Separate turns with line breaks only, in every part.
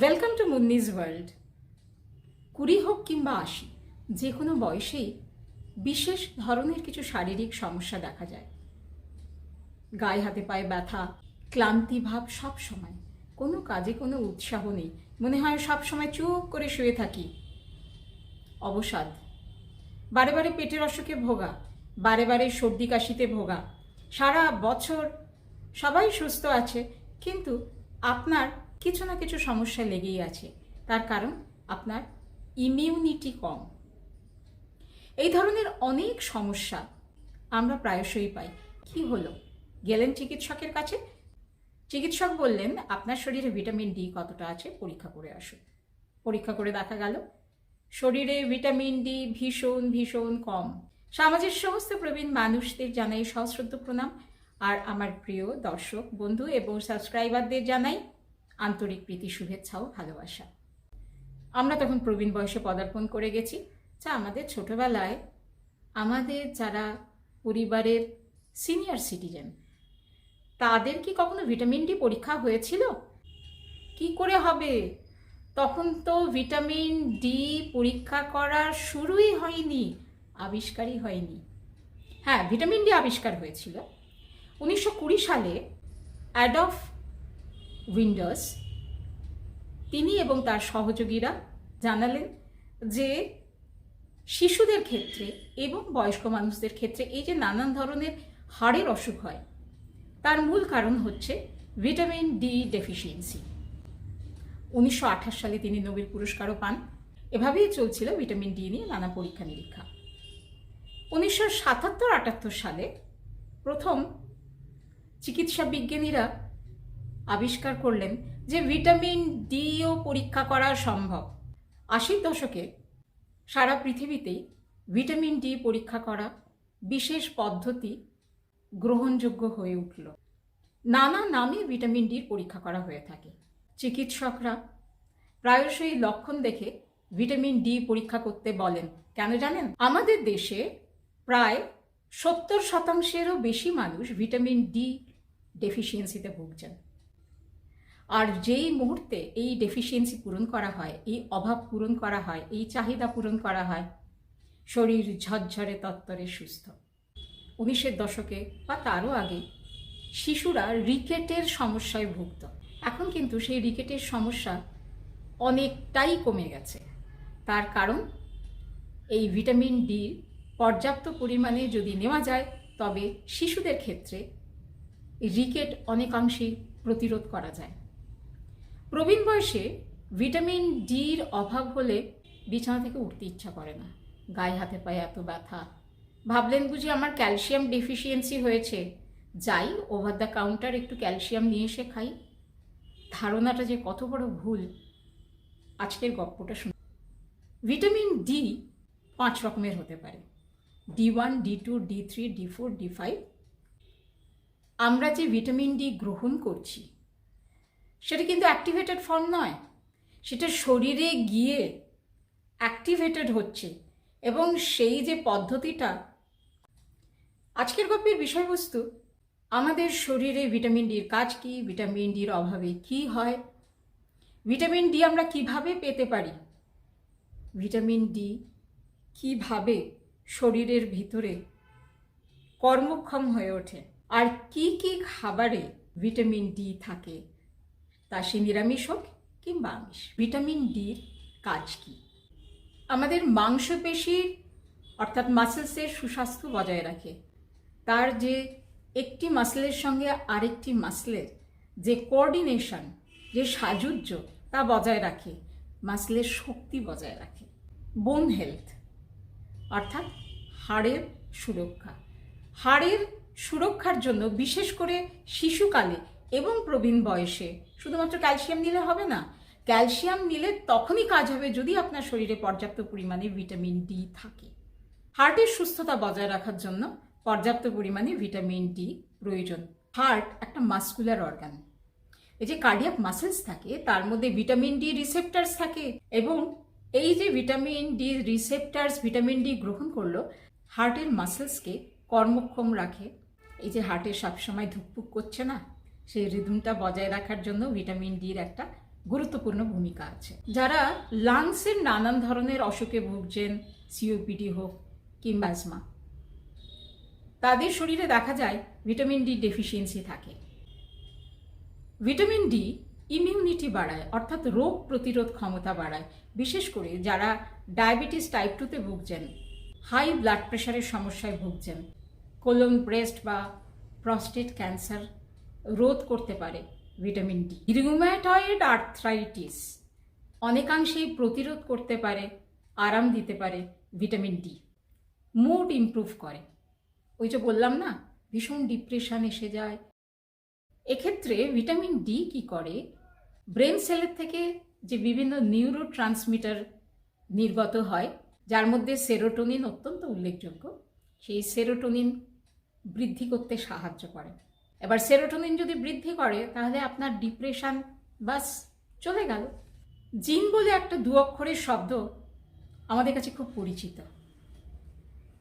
Welcome to মুন্নিজ world কুড়ি হোক কিংবা আশি, যে কোনো বয়সেই বিশেষ ধরনের কিছু শারীরিক সমস্যা দেখা যায়। গায়ে হাতে পায়ে ব্যথা, ক্লান্তি ভাব সব সময়। কোনো কাজে কোনো উৎসাহ নেই। মনে হয় সব সময় চুপ করে শুয়ে থাকি। অবসাদ। বারে বারে পেটের অসুখে ভোগা, বারে বারে সর্দি কাশিতে ভোগা। সারা বছর সবাই সুস্থ আছে, কিন্তু আপনার কিছু না কিছু সমস্যা লেগেই আছে। তার কারণ আপনার ইমিউনিটি কম। এই ধরনের অনেক সমস্যা আমরা প্রায়শই পাই। কি হলো? গেলেন চিকিৎসকের কাছে? চিকিৎসক বললেন, আপনার শরীরে ভিটামিন ডি কতটা আছে? পরীক্ষা করে আসুন। পরীক্ষা করে দেখা গেল, শরীরে ভিটামিন ডি ভীষণ ভীষণ কম। সমাজের সমস্ত প্রবীণ মানুষদের জানাই সশ্রদ্ধ প্রণাম। আর আমার প্রিয় দর্শক, বন্ধু এবং সাবস্ক্রাইবারদের জানাই আন্তরিক প্রীতি, শুভেচ্ছা ও ভালোবাসা। আমরা তখন প্রবীণ বয়সে পদার্পণ করে গেছি। যা আমাদের ছোটবেলায় আমাদের যারা পরিবারের সিনিয়র সিটিজেন, তাদের কি কখনো ভিটামিন ডি পরীক্ষা হয়েছিল? কি করে হবে? তখন তো ভিটামিন ডি পরীক্ষা করার শুরুই হয়নি, আবিষ্কারই হয়নি। হ্যাঁ ভিটামিন ডি আবিষ্কার হয়েছিল। উনিশশো কুড়ি সালে অ্যাডফ উইন্ডার্স তিনি এবং তার সহযোগীরা জানালেন যে শিশুদের ক্ষেত্রে এবং বয়স্ক মানুষদের ক্ষেত্রে এই যে নানান ধরনের হাড়ের অসুখ হয়, তার মূল কারণ হচ্ছে ভিটামিন ডি ডেফিসিয়েন্সি। উনিশশো আঠাশ সালে তিনি নোবেল পুরস্কারও পান। এভাবেই চলছিল ভিটামিন ডি নিয়ে নানা পরীক্ষা নিরীক্ষা। উনিশশো সাতাত্তর আটাত্তর সালে প্রথম চিকিৎসা বিজ্ঞানীরা আবিষ্কার করলেন যে ভিটামিন ডিও পরীক্ষা করা সম্ভব। আশির দশকে সারা পৃথিবীতেই ভিটামিন ডি পরীক্ষা করা বিশেষ পদ্ধতি গ্রহণযোগ্য হয়ে উঠল। নানা নামে ভিটামিন ডির পরীক্ষা করা হয়ে থাকে। চিকিৎসকরা প্রায়শই লক্ষণ দেখে ভিটামিন ডি পরীক্ষা করতে বলেন। কেন জানেন? আমাদের দেশে প্রায় সত্তর শতাংশেরও বেশি মানুষ ভিটামিন ডি ডেফিসিয়েন্সিতে ভুগছেন। আর যেই মুহূর্তে এই ডেফিসিয়েন্সি পূরণ করা হয়, এই অভাব পূরণ করা হয়, এই চাহিদা পূরণ করা হয়, শরীর ঝরঝরে তত্তরে সুস্থ। উনিশের দশকে বা তারও আগে শিশুরা রিকেটের সমস্যায় ভুগত। এখন কিন্তু সেই রিকেটের সমস্যা অনেকটাই কমে গেছে। তার কারণ, এই ভিটামিন ডি পর্যাপ্ত পরিমাণে যদি নেওয়া যায়, তবে শিশুদের ক্ষেত্রে রিকেট অনেকাংশেই প্রতিরোধ করা যায়। প্রবীণ বয়সে ভিটামিন ডির অভাব হলে বিছানা থেকে উঠতে ইচ্ছা করে না। গায়ে হাতে পায়ে এত ব্যথা। ভাবলেন বুঝি আমার ক্যালসিয়াম ডেফিসিয়েন্সি হয়েছে। যাই, ওভার দ্য কাউন্টার একটু ক্যালসিয়াম নিয়ে এসে খাই। ধারণাটা যে কত বড় ভুল। আজকের গপ্পটা শুন ভিটামিন ডি পাঁচ রকমের হতে পারে। D one, D two, D three, D four, D five. আমরা যে ভিটামিন ডি গ্রহণ করছি সেটা কিন্তু অ্যাক্টিভেটেড ফর্ম নয়। সেটা শরীরে গিয়ে অ্যাক্টিভেটেড হচ্ছে। এবং সেই যে পদ্ধতিটা, আজকের গল্পের বিষয়বস্তু, আমাদের শরীরে ভিটামিন ডির কাজ কি? ভিটামিন ডির অভাবে কি হয়? ভিটামিন ডি আমরা কীভাবে পেতে পারি? ভিটামিন ডি কীভাবে শরীরের ভিতরে কর্মক্ষম হয়ে ওঠে? আর কি কি খাবারে ভিটামিন ডি থাকে? তা সে নিরামিষ হোক কিংবা আমিষ। ভিটামিন ডির কাজ কি? আমাদের মাংসপেশির অর্থাৎ মাসেলসের সুস্বাস্থ্য বজায় রাখে। তার যে একটি মাসলের সঙ্গে আরেকটি মাসলের যে কোঅর্ডিনেশন, যে সাজুজ্য তা বজায় রাখে, মাসলের শক্তি বজায় রাখে। বোন হেলথ, অর্থাৎ হাড়ের সুরক্ষা। হাড়ের সুরক্ষার জন্য বিশেষ করে শিশুকালে এবং প্রবীণ বয়সে। শুধুমাত্র ক্যালসিয়াম নিলে হবে না, ক্যালসিয়াম নিলে তখনই কাজ হবে যদি আপনার শরীরে পর্যাপ্ত পরিমাণে ভিটামিন ডি থাকে। হার্টের সুস্থতা বজায় রাখার জন্য পর্যাপ্ত পরিমাণে ভিটামিন ডি প্রয়োজন। হার্ট একটা মাস্কুলার অর্গান। এই যে কার্ডিয়াক মাসেলস থাকে, তার মধ্যে ভিটামিন ডি রিসেপ্টার্স থাকে এবং এই যে vitamin D receptors, vitamin D গ্রহণ করল, হার্টের মাসেলসকে কর্মক্ষম রাখে। এই যে হার্টের সবসময় ধুকপুক করছে না সেই রিদমটা বজায় রাখার জন্য ভিটামিন ডির একটা গুরুত্বপূর্ণ ভূমিকা আছে। যারা লাংসের নানান ধরনের অসুখে ভুগছেন সিওপিডি হোক কিংবা অ্যাজমা তাদের শরীরে দেখা যায় ভিটামিন ডি ডেফিসিয়েন্সি থাকে। ভিটামিন ডি ইমিউনিটি বাড়ায়, অর্থাৎ রোগ প্রতিরোধ ক্ষমতা বাড়ায়। বিশেষ করে যারা ডায়াবেটিস টাইপ টুতে ভুগছেন হাই ব্লাড প্রেশারের সমস্যায় ভুগছেন কোলন ব্রেস্ট বা প্রস্টেট ক্যান্সার রোধ করতে পারে ভিটামিন ডি। রিউম্যাটয়েড আর্থ্রাইটিস অনেকাংশেই প্রতিরোধ করতে পারে, আরাম দিতে পারে ভিটামিন ডি। মুড ইমপ্রুভ করে। ওই যে বললাম না, ভীষণ ডিপ্রেশন এসে যায়। এক্ষেত্রে ভিটামিন ডি কি করে? ব্রেন সেলের থেকে যে বিভিন্ন নিউরো ট্রান্সমিটার নির্গত হয়, যার মধ্যে সেরোটোনিন অত্যন্ত উল্লেখযোগ্য, সেই সেরোটোনিন বৃদ্ধি করতে সাহায্য করে। এবার সেরোটোনিন যদি বৃদ্ধি করে, তাহলে আপনার ডিপ্রেশন বাস চলে গেল। জিন বলে একটা দু অক্ষরের শব্দ আমাদের কাছে খুব পরিচিত।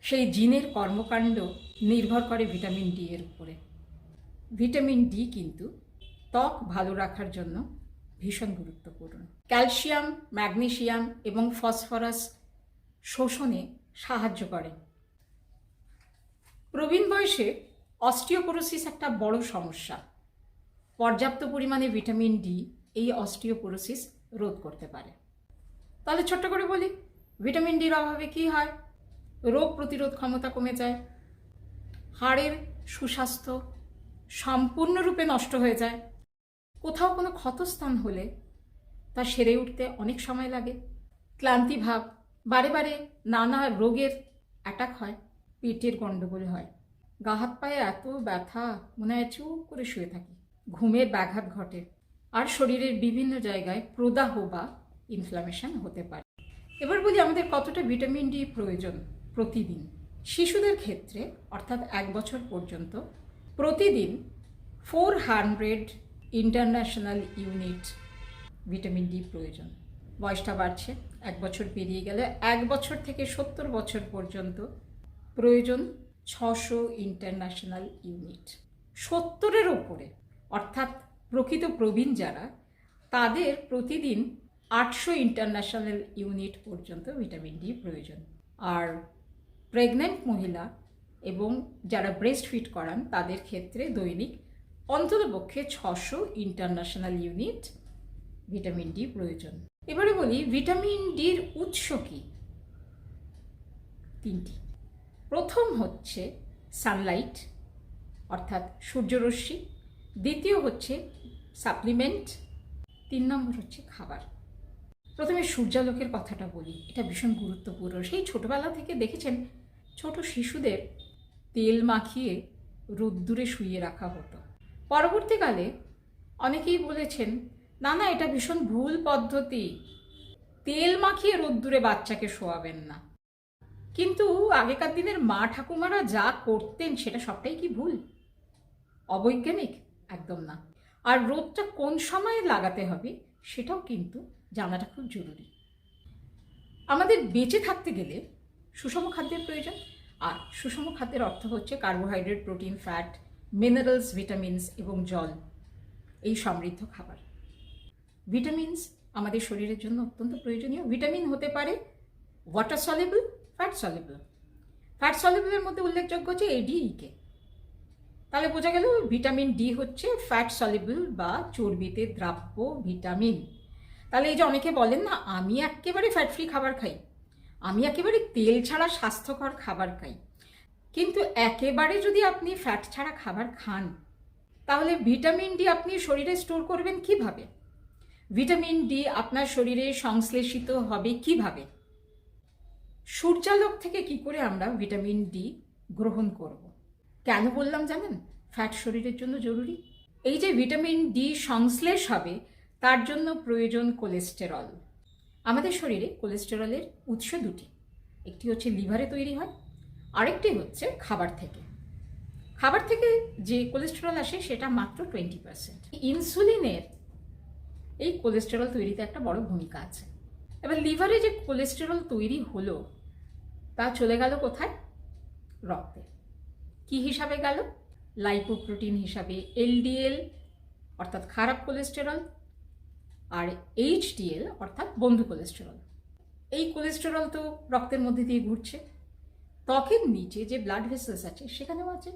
সেই জিনের কর্মকাণ্ড নির্ভর করে ভিটামিন ডি এর উপরে। ভিটামিন ডি কিন্তু ত্বক ভালো রাখার জন্য ভীষণ গুরুত্বপূর্ণ। ক্যালসিয়াম ম্যাগনেশিয়াম এবং ফসফরাস শোষণে সাহায্য করে। প্রবীণ বয়সে অস্টিওপোরোসিস একটা বড় সমস্যা। পর্যাপ্ত পরিমাণে ভিটামিন ডি এই অস্টিওপোরোসিস রোধ করতে পারে। তাহলে ছোট্ট করে বলি, ভিটামিন ডির অভাবে কি হয়? রোগ প্রতিরোধ ক্ষমতা কমে যায়, হাড়ের সুস্বাস্থ্য সম্পূর্ণরূপে নষ্ট হয়ে যায়, কোথাও কোনো ক্ষতস্থান হলে তা সেরে উঠতে অনেক সময় লাগে, ক্লান্তি ভাব, বারে বারে নানা রোগের অ্যাটাক হয় পেটের গণ্ডগোল হয়। গা হাত পায়ে এত ব্যথা, মনে হয় চুপ করে শুয়ে থাকি। ঘুমের ব্যাঘাত ঘটে। আর শরীরের বিভিন্ন জায়গায় প্রদাহ বা ইনফ্লামেশন হতে পারে। এবার বলি আমাদের কতটা ভিটামিন ডি প্রয়োজন প্রতিদিন। শিশুদের ক্ষেত্রে, অর্থাৎ এক বছর পর্যন্ত, প্রতিদিন four hundred international unit vitamin D প্রয়োজন। বয়সটা বাড়ছে, এক বছর পেরিয়ে গেলে এক বছর থেকে সত্তর বছর পর্যন্ত প্রয়োজন ছশো ইন্টারন্যাশনাল ইউনিট। সত্তরের ওপরে অর্থাৎ প্রকৃত প্রবীণ যারা, তাদের প্রতিদিন আটশো ইন্টারন্যাশনাল ইউনিট পর্যন্ত ভিটামিন ডি প্রয়োজন। আর প্রেগনেন্ট মহিলা এবং যারা ব্রেস্ট ফিট করান, তাদের ক্ষেত্রে দৈনিক অন্ততপক্ষে ছশো ইন্টারন্যাশনাল ইউনিট ভিটামিন ডি প্রয়োজন। এবারে বলি, ভিটামিন ডির উৎস কি? তিনটি। প্রথম হচ্ছে সানলাইট অর্থাৎ সূর্যরশ্মি। দ্বিতীয় হচ্ছে সাপ্লিমেন্ট তিন নম্বর হচ্ছে খাবার। প্রথমে সূর্যালোকের কথাটা বলি, এটা ভীষণ গুরুত্বপূর্ণ। সেই ছোটবেলা থেকে দেখেছেন, ছোট শিশুদের তেল মাখিয়ে রোদ্দুরে শুইয়ে রাখা হতো। পরবর্তীকালে অনেকেই বলেছেন, না না, এটা ভীষণ ভুল পদ্ধতি। তেল মাখিয়ে রোদ্দুরে বাচ্চাকে শোয়াবেন না। কিন্তু আগেকার দিনের মা ঠাকুমারা যা করতেন সেটা সবটাই কি ভুল? অবৈজ্ঞানিক? একদম না। আর রোদটা কোন সময়ে লাগাতে হবে সেটাও কিন্তু জানাটা খুব জরুরি। আমাদের বেঁচে থাকতে গেলে সুষম খাদ্যের প্রয়োজন। আর সুষম খাদ্যের অর্থ হচ্ছে carbohydrate protein fat minerals vitamins এবং জল। এই সমৃদ্ধ খাবার। ভিটামিনস আমাদের শরীরের জন্য অত্যন্ত প্রয়োজনীয়। ভিটামিন হতে পারে water soluble fat soluble fat সলেবলের মধ্যে উল্লেখযোগ্য হচ্ছে এডিইকে তাহলে বোঝা গেল ভিটামিন ডি হচ্ছে ফ্যাট সলেবল বা চর্বিতে দ্রাব্য ভিটামিন। তাহলে এই যে অনেকে বলেন, না, আমি একেবারে ফ্যাট ফ্রি খাবার খাই। আমি একেবারে তেল ছাড়া স্বাস্থ্যকর খাবার খাই। কিন্তু একেবারে যদি আপনি ফ্যাট ছাড়া খাবার খান, তাহলে ভিটামিন ডি আপনি শরীরে স্টোর করবেন কীভাবে? ভিটামিন ডি আপনার শরীরে সংশ্লেষিত হবে কীভাবে? সূর্যালোক থেকে কি করে আমরা ভিটামিন ডি গ্রহণ করব। কেন বললাম জানেন? ফ্যাট শরীরের জন্য জরুরি। এই যে ভিটামিন ডি সংশ্লেষ হবে, তার জন্য প্রয়োজন কোলেস্টেরল। আমাদের শরীরে কোলেস্টেরলের উৎস দুটি। একটি হচ্ছে লিভারে তৈরি হয়, আরেকটি হচ্ছে খাবার থেকে। খাবার থেকে যে কোলেস্টেরল আসে, সেটা মাত্র টোয়েন্টি পার্সেন্ট। ইনসুলিনের এই কোলেস্টেরল তৈরিতে একটা বড় ভূমিকা আছে। এবার লিভারে যে কোলেস্টেরল তৈরি হলো তা চলে গেল কোথায়? রক্তে। কি হিসাবে গেল? লাইপোপ্রোটিন হিসাবে এলডিএল অর্থাৎ খারাপ কোলেস্টেরল আর এইচডিএল অর্থাৎ বন্ধু কোলেস্টেরল এই কোলেস্টেরল তো রক্তের মধ্যে দিয়ে ঘুরছে। ত্বকের নিচে যে ব্লাড ভেসেলস আছে, সেখানেও আছে।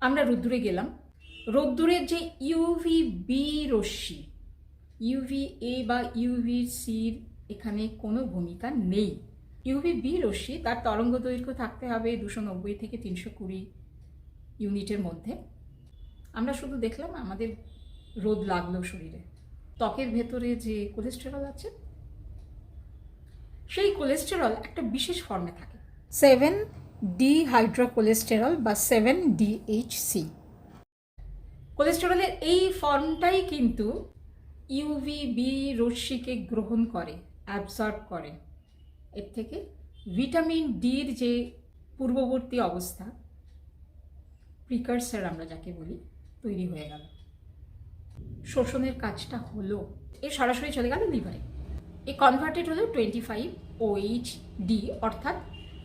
আমরা রোদ্দুরে গেলাম। রোদ্দুরের যে ইউভি বি রশ্মি ইউভি এ বা ইউভি সির এখানে কোনো ভূমিকা নেই। ইউভি বি রশ্মি, তার তরঙ্গ দৈর্ঘ্য থাকতে হবে দুশো নব্বই থেকে তিনশো কুড়ি ইউনিটের মধ্যে। আমরা শুধু দেখলাম আমাদের রোদ লাগল শরীরে। ত্বকের ভেতরে যে কোলেস্টেরল আছে, সেই কোলেস্টেরল একটা বিশেষ ফর্মে থাকে। সেভেন ডি হাইড্রোকোলেস্টেরল বা সেভেন ডিএইচসি কোলেস্টেরলের এই ফর্মটাই কিন্তু ইউভি বি রশ্মিকে গ্রহণ করে অ্যাবজর্ব করে। এর থেকে ভিটামিন ডির যে পূর্ববর্তী অবস্থা প্রিকারসার আমরা যাকে বলি, তৈরি হয়ে গেল। শোষণের কাজটা হলো, এ সরাসরি চলে গেল লিভারে। এ কনভার্টেড হলো টোয়েন্টি ফাইভ ওএইচ ডি অর্থাৎ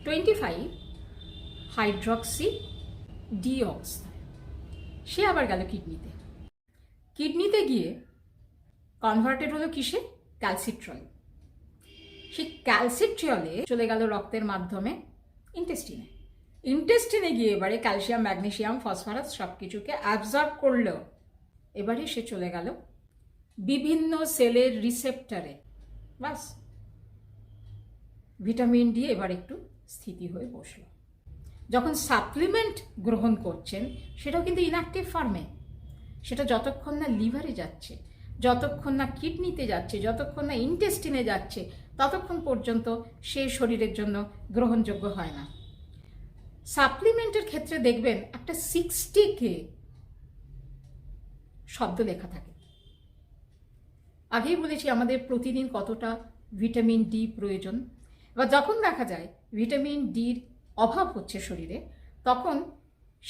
টোয়েন্টি ফাইভ হাইড্রক্সি ডি অবস্থায়। সে আবার গেল কিডনিতে কিডনিতে গিয়ে কনভার্টেড হলো কিসে? ক্যালসিট্রল সেই ক্যালসিট্রিয়লে চলে গেল রক্তের মাধ্যমে ইন্টেস্টিনে ইন্টেস্টিনে গিয়ে এবারে ক্যালসিয়াম ম্যাগনেসিয়াম ফসফরাস সব কিছুকে অ্যাবজর্ব করল। এবারে সে চলে গেল বিভিন্ন সেলের রিসেপ্টারে বাস। ভিটামিন ডি এবার একটু স্থিতি হয়ে বসল। যখন সাপ্লিমেন্ট গ্রহণ করছেন, সেটাও কিন্তু ইনঅ্যাক্টিভ ফর্মে সেটা যতক্ষণ না লিভারে যাচ্ছে, যতক্ষণ না কিডনিতে যাচ্ছে, যতক্ষণ না ইন্টেস্টিনে যাচ্ছে ততক্ষণ পর্যন্ত সে শরীরের জন্য গ্রহণযোগ্য হয় না। সাপ্লিমেন্টের ক্ষেত্রে দেখবেন একটা সিক্সটিকে শব্দ লেখা থাকে। আগেই বলেছি আমাদের প্রতিদিন কতটা ভিটামিন ডি প্রয়োজন। এবার যখন দেখা যায় ভিটামিন ডির অভাব হচ্ছে শরীরে, তখন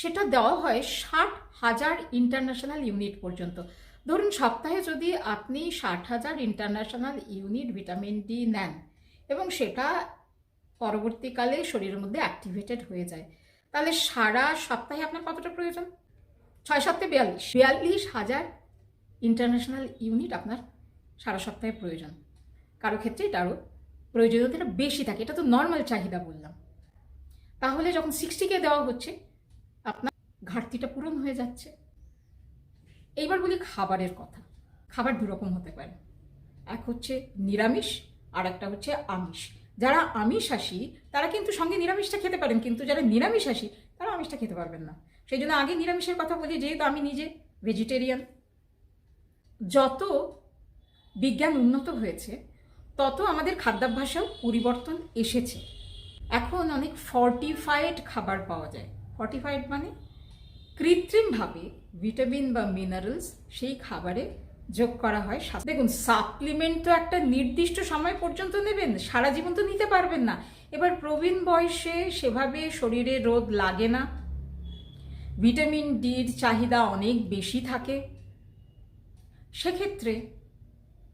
সেটা দেওয়া হয় ষাট হাজার ইন্টারন্যাশনাল ইউনিট পর্যন্ত। ধরুন, সপ্তাহে যদি আপনি ষাট হাজার ইন্টারন্যাশনাল ইউনিট ভিটামিন ডি নেন এবং সেটা পরবর্তীকালে শরীরের মধ্যে অ্যাক্টিভেটেড হয়ে যায়, তাহলে সারা সপ্তাহে আপনার কতটা প্রয়োজন? ছয় সপ্তাহে বিয়াল্লিশ। বিয়াল্লিশ হাজার ইন্টারন্যাশনাল ইউনিট আপনার সারা সপ্তাহে প্রয়োজন। কারও ক্ষেত্রে এটা আরও প্রয়োজনীয়তাটা বেশি থাকে, এটা তো নর্মাল চাহিদা বললাম। তাহলে যখন সিক্সটিকে দেওয়া হচ্ছে, আপনার ঘাটতিটা পূরণ হয়ে যাচ্ছে। এইবার বলি খাবারের কথা। খাবার দুরকম হতে পারে। এক হচ্ছে নিরামিষ, আর একটা হচ্ছে আমিষ। যারা আমিষাসী তারা কিন্তু সঙ্গে নিরামিষটা খেতে পারেন, কিন্তু যারা নিরামিষাসী তারা আমিষটা খেতে পারবেন না। সেই জন্য আগে নিরামিষের কথা বলি, যেহেতু আমি নিজে ভেজিটেরিয়ান যত বিজ্ঞান উন্নত হয়েছে, তত আমাদের খাদ্যাভ্যাসেও পরিবর্তন এসেছে। এখন অনেক ফর্টিফাইড খাবার পাওয়া যায়। ফর্টিফাইড মানে কৃত্রিমভাবে ভিটামিন বা মিনারেলস সেই খাবারে যোগ করা হয় দেখুন সাপ্লিমেন্ট তো একটা নির্দিষ্ট সময় পর্যন্ত নেবেন, সারা জীবন তো নিতে পারবেন না। এবার প্রবীণ বয়সে সেভাবে শরীরে রোদ লাগে না। ভিটামিন ডির চাহিদা অনেক বেশি থাকে। সেক্ষেত্রে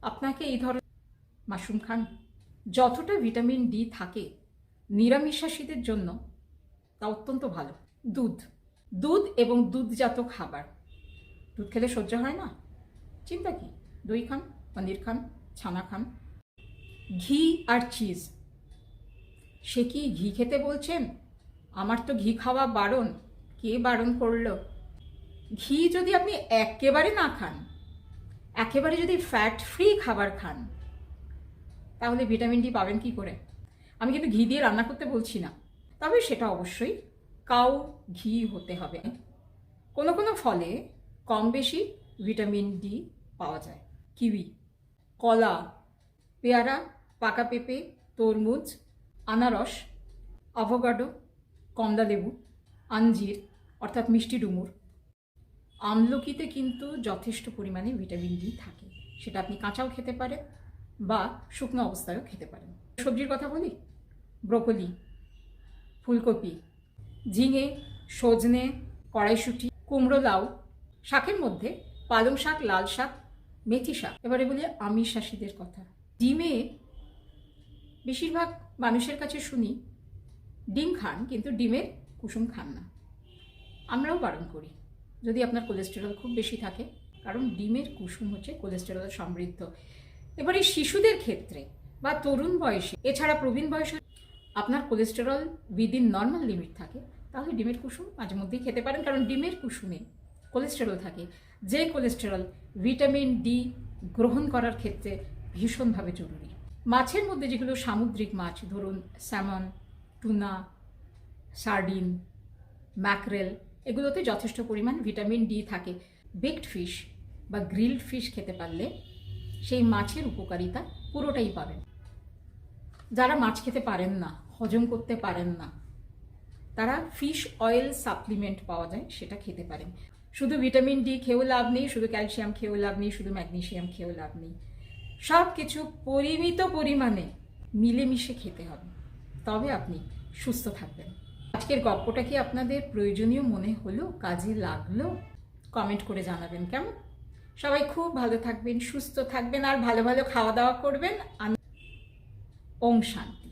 আপনাকে এই ধরনের মাশরুম খান। যতটা ভিটামিন ডি থাকে নিরামিষাসীদের জন্য তা অত্যন্ত ভালো। দুধ। দুধ এবং দুধজাত খাবার। দুধ খেলে সহ্য হয় না? চিন্তা কি? দই খান, পনির খান, ছানা খান। ঘি আর চিজ সে কি ঘি খেতে বলছেন? আমার তো ঘি খাওয়া বারণ। কে বারণ করল? ঘি যদি আপনি একেবারে না খান, একেবারে যদি ফ্যাট ফ্রি খাবার খান, তাহলে ভিটামিন ডি পাবেন কি করে? আমি কিন্তু ঘি দিয়ে রান্না করতে বলছি না। তবে সেটা অবশ্যই কাউ ঘি হতে হবে। কোনো কোনো ফলে কম বেশি ভিটামিন ডি পাওয়া যায়। কিউই, কলা, পেয়ারা, পাকা পেঁপে, তরমুজ, আনারস, অ্যাভোকাডো কমলা লেবু আঞ্জির অর্থাৎ মিষ্টি ডুমুর। আমলকিতে কিন্তু যথেষ্ট পরিমাণে ভিটামিন ডি থাকে। সেটা আপনি কাঁচাও খেতে পারেন বা শুকনো অবস্থায়ও খেতে পারেন। সবজির কথা বলি? ব্রোকলি, ফুলকপি ঝিঙে, সজনে, কড়াইশুঁটি, কুমড়ো লাউ, শাকের মধ্যে পালং শাক, লাল শাক, মেথি শাক। এবারে বলি আমিষাসীদের কথা। ডিমে বেশিরভাগ মানুষের কাছে শুনি, ডিম খান কিন্তু ডিমের কুসুম খান না। আমরাও বারণ করি। যদি আপনার কোলেস্টেরল খুব বেশি থাকে, কারণ ডিমের কুসুম হচ্ছে কোলেস্টেরল সমৃদ্ধ। এবারে শিশুদের ক্ষেত্রে বা তরুণ বয়সে, এছাড়া প্রবীণ বয়সে আপনার কোলেস্টেরল উইদিন নর্মাল লিমিট থাকে তাহলে ডিমের কুসুম মাঝে মধ্যেই খেতে পারেন, কারণ ডিমের কুসুমে কোলেস্টেরল থাকে। যে কোলেস্টেরল ভিটামিন ডি গ্রহণ করার ক্ষেত্রে ভীষণভাবে জরুরি। মাছের মধ্যে যেগুলো সামুদ্রিক মাছ, ধরুন স্যামন টুনা সার্ডিন ম্যাকরেল এগুলোতে যথেষ্ট পরিমাণ ভিটামিন ডি থাকে। বেকড ফিশ বা গ্রিলড ফিশ খেতে পারলে সেই মাছের উপকারিতা পুরোটাই পাবেন। যারা মাছ খেতে পারেন না, হজম করতে পারেন না তারা ফিশ অয়েল সাপ্লিমেন্ট পাওয়া যায়, সেটা খেতে পারেন। শুধু ভিটামিন ডি খেয়েও লাভ নেই, শুধু ক্যালসিয়াম খেয়েও লাভ নেই, শুধু ম্যাগনেশিয়াম খেয়েও লাভ নেই। সব কিছু পরিমিত পরিমাণে মিলেমিশে খেতে হবে। তবে আপনি সুস্থ থাকবেন। আজকের গল্পটা কি আপনাদের প্রয়োজনীয় মনে হলো, কাজে লাগল? কমেন্ট করে জানাবেন কেমন? সবাই খুব ভালো থাকবেন, সুস্থ থাকবেন, আর ভালো ভালো খাওয়া দাওয়া করবেন। আমি ওম শান্তি।